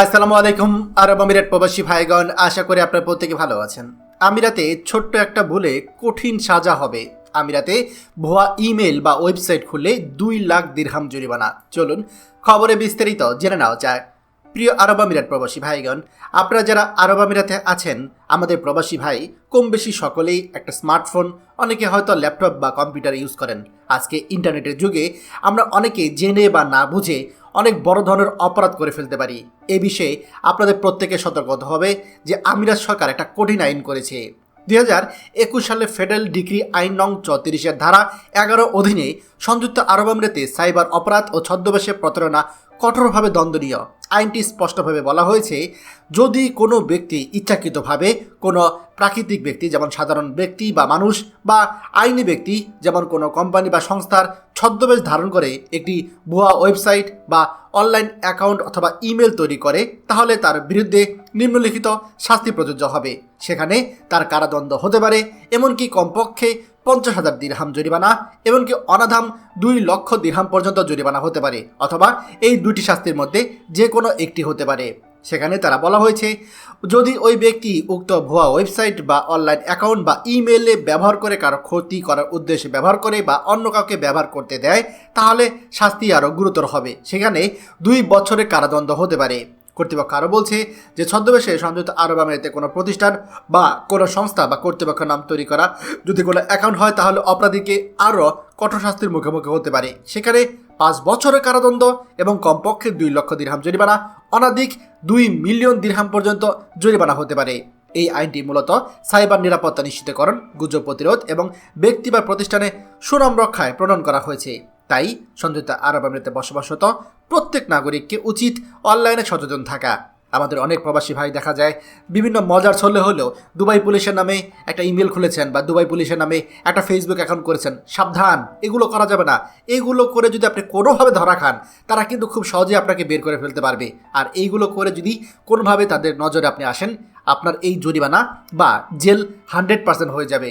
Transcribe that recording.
আসসালামু আলাইকুম, আরব আমিরাত প্রবাসী ভাইগণ, আশা করি আপনার প্রত্যেকে ভালো আছেন। আমিরাতে ছোট্ট একটা ভুলে কঠিন সাজা হবে। আমিরাতে ভুয়া ইমেল বা ওয়েবসাইট খুললে দুই লাখ দিরহাম জরিমানা। চলুন খবরে বিস্তারিত জেনে নেওয়া যায় প্রিয় আরব আমিরাত প্রবাসী ভাইগণ, আপনারা যারা আরব আমিরাতে আছেন, আমাদের প্রবাসী ভাই, কম বেশি সকলেই একটা স্মার্টফোন, অনেকে হয়তো ল্যাপটপ বা কম্পিউটার ইউজ করেন। আজকে ইন্টারনেটের যুগে আমরা অনেকে জেনে বা না বুঝে অনেক বড় ধরনের অপরাধ করে ফেলতে পারি। এ বিষয়ে আপনাদের প্রত্যেকে সতর্ক হতে হবে যে আমিরাত সরকার একটা কঠিন আইন করেছে। দুই হাজার একুশ সালে ফেডারেল ডিগ্রি আইন নং চৌত্রিশের ধারা এগারো অধীনে সংযুক্ত আরব আমিরাতে সাইবার অপরাধ ও ছদ্মবেশে প্রতারণা কঠোরভাবে দণ্ডনীয়। আইনটি স্পষ্টভাবে বলা হয়েছে, যদি কোনো ব্যক্তি ইচ্ছাকৃতভাবে কোনো প্রাকৃতিক ব্যক্তি, যেমন সাধারণ ব্যক্তি বা মানুষ বা আইনি ব্যক্তি, যেমন কোনো কোম্পানি বা সংস্থার ছদ্মবেশ ধারণ করে একটি ভুয়া ওয়েবসাইট বা অনলাইন অ্যাকাউন্ট অথবা ইমেল তৈরি করে, তাহলে তার বিরুদ্ধে নিম্নলিখিত শাস্তি প্রযোজ্য হবে। সেখানে তার কারাদণ্ড হতে পারে, এমনকি কমপক্ষে পঞ্চাশ হাজার দিরহাম জরিমানা, এমনকি অনাধাম দুই লক্ষ দিরহাম পর্যন্ত জরিমানা হতে পারে, অথবা এই দুটি শাস্তির মধ্যে যে কোনো একটি হতে পারে। সেখানে তারা বলা হয়েছে, যদি ওই ব্যক্তি উক্ত ভুয়া ওয়েবসাইট বা অনলাইন অ্যাকাউন্ট বা ইমেলে ব্যবহার করে কারও ক্ষতি করার উদ্দেশ্যে ব্যবহার করে বা অন্য কাউকে ব্যবহার করতে দেয়, তাহলে শাস্তি আরও গুরুতর হবে। সেখানে দুই বছরের কারাদণ্ড হতে পারে। কর্তৃপক্ষ আরও বলছে যে ছদ্মবেশে সংযুক্ত আরব আমিরাতে কোনো প্রতিষ্ঠান বা কোনো সংস্থা বা কর্তৃপক্ষের নাম তৈরি করা যদি কোনো অ্যাকাউন্ট হয়, তাহলে অপরাধীকে আরও কঠোর শাস্তির মুখোমুখি হতে পারে। সেখানে পাঁচ বছরের কারাদণ্ড এবং কমপক্ষে দুই লক্ষ দিরহাম জরিমানা, অনাধিক দুই মিলিয়ন দিরহাম পর্যন্ত জরিমানা হতে পারে। এই আইনটি মূলত সাইবার নিরাপত্তা নিশ্চিতকরণ, গুজব প্রতিরোধ এবং ব্যক্তি বা প্রতিষ্ঠানে সুনাম রক্ষায় প্রণয়ন করা হয়েছে। তাই সংযুক্ত আরব আমিরাতে বসবাসরত প্রত্যেক নাগরিককে উচিত অনলাইনে সচেতন থাকা। আমাদের অনেক প্রবাসী ভাই দেখা যায়, বিভিন্ন মজার ছলে হলেও দুবাই পুলিশের নামে একটা ইমেল খুলেছেন বা দুবাই পুলিশের নামে একটা ফেসবুক অ্যাকাউন্ট করেছেন। সাবধান, এগুলো করা যাবে না। এগুলো করে যদি আপনি কোনোভাবে ধরা খান, তারা কিন্তু খুব সহজে আপনাকে বের করে ফেলতে পারবে। আর এইগুলো করে যদি কোনোভাবে তাদের নজরে আপনি আসেন, আপনার এই জরিমানা বা জেল হান্ড্রেড পার্সেন্ট হয়ে যাবে।